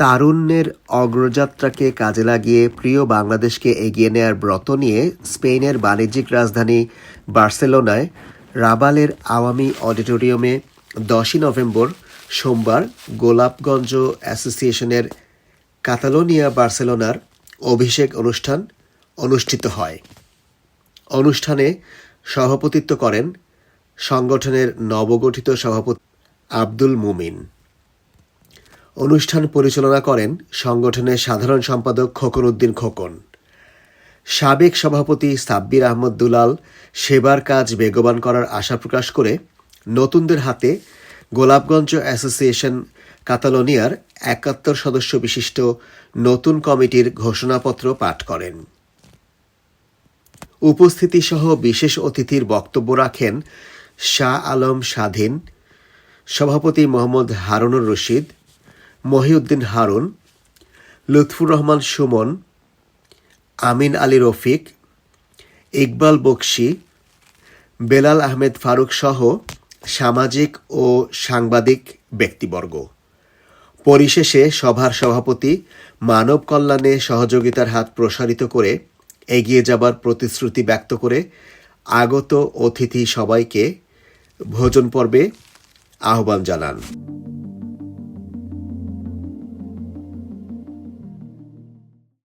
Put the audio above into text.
তারুণ্যের অগ্রযাত্রাকে কাজে লাগিয়ে প্রিয় বাংলাদেশকে এগিয়ে নেয়ার ব্রত নিয়ে স্পেনের বাণিজ্যিক রাজধানী বার্সেলোনায় রাবালের আওয়ামী অডিটোরিয়ামে দশই নভেম্বর সোমবার গোলাপগঞ্জ অ্যাসোসিয়েশনের কাতালোনিয়া বার্সেলোনার অভিষেক অনুষ্ঠান অনুষ্ঠিত হয়। অনুষ্ঠানে সভাপতিত্ব করেন সংগঠনের নবগঠিত সভাপতি আব্দুল মুমিন। অনুষ্ঠান পরিচালনা করেন সংগঠনের সাধারণ সম্পাদক খোকন উদ্দিন খোকন। সাবেক সভাপতি সাব্বির আহমদ দুলাল সেবার কাজ বেগবান করার আশা প্রকাশ করে নতুনদের হাতে গোলাপগঞ্জ অ্যাসোসিয়েশন কাতালোনিয়ার একাত্তর সদস্য বিশিষ্ট নতুন কমিটির ঘোষণাপত্র পাঠ করেন। উপস্থিতিসহ বিশেষ অতিথির বক্তব্য রাখেন শাহ আলম স্বাধীন, সভাপতি মোহাম্মদ হারুনুর রশিদ মহিউদ্দিন হারুন, লুৎফুর রহমান সুমন, আমিন আলী রফিক, ইকবাল বক্সি, বেলাল আহমেদ ফারুক সহ সামাজিক ও সাংবাদিক ব্যক্তিবর্গ। পরিশেষে সভার সভাপতি মানব কল্যাণে সহযোগিতার হাত প্রসারিত করে এগিয়ে যাবার প্রতিশ্রুতি ব্যক্ত করে আগত অতিথি সবাইকে ভোজন পর্বে আহ্বান জানান।